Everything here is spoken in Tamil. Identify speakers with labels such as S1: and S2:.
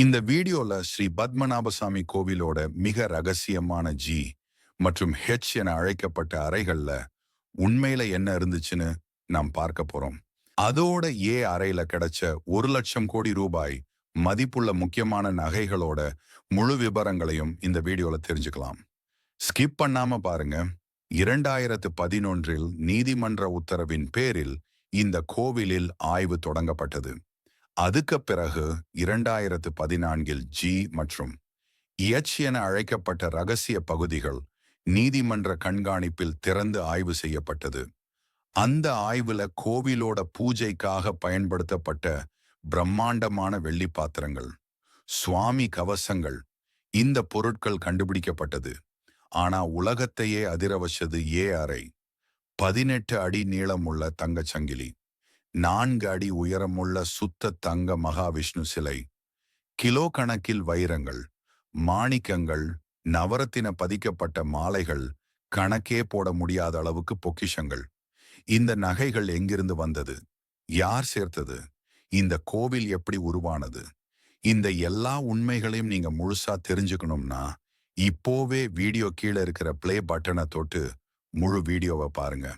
S1: இந்த வீடியோல ஸ்ரீ பத்மநாபசாமி கோவிலோட மிக ரகசியமான ஜி மற்றும் ஹெச் என அழைக்கப்பட்ட அறைகள்ல உண்மையில என்ன இருந்துச்சுன்னு நாம் பார்க்க போறோம். அதோட ஏ அறையில கிடைச்ச ஒரு லட்சம் கோடி ரூபாய் மதிப்புள்ள முக்கியமான நகைகளோட முழு விவரங்களையும் இந்த வீடியோல தெரிஞ்சுக்கலாம். ஸ்கிப் பண்ணாம பாருங்க. இரண்டாயிரத்து பதினொன்றில் நீதிமன்ற உத்தரவின் பேரில் இந்த கோவிலில் ஆய்வு தொடங்கப்பட்டது. அதுக்கு பிறகு இரண்டாயிரத்து பதினான்கில் ஜி மற்றும் எச் என அழைக்கப்பட்ட ரகசிய பகுதிகள் நீதிமன்ற கண்காணிப்பில் திறந்து ஆய்வு செய்யப்பட்டது. அந்த ஆய்வுல கோவிலோட பூஜைக்காக பயன்படுத்தப்பட்ட பிரம்மாண்டமான வெள்ளி பாத்திரங்கள் சுவாமி கவசங்கள் இந்த பொருட்கள் கண்டுபிடிக்கப்பட்டது. ஆனா உலகத்தையே அதிர வச்சது ஏ அறை பதினெட்டு அடி நீளமுள்ள தங்கச் சங்கிலி. நான்கு அடி உயரமுள்ள சுத்த தங்க மகாவிஷ்ணு சிலை கிலோ கணக்கில் வைரங்கள் மாணிக்கங்கள் நவரத்தின பதிக்கப்பட்ட மாலைகள் கணக்கே போட முடியாத அளவுக்கு பொக்கிஷங்கள். இந்த நகைகள் எங்கிருந்து வந்தது? யார் சேர்த்தது? இந்த கோவில் எப்படி உருவானது? இந்த எல்லா உண்மைகளையும் நீங்க முழுசா தெரிஞ்சுக்கணும்னா இப்போவே வீடியோ கீழே இருக்கிற பிளே பட்டனை தொட்டு முழு வீடியோவை பாருங்க.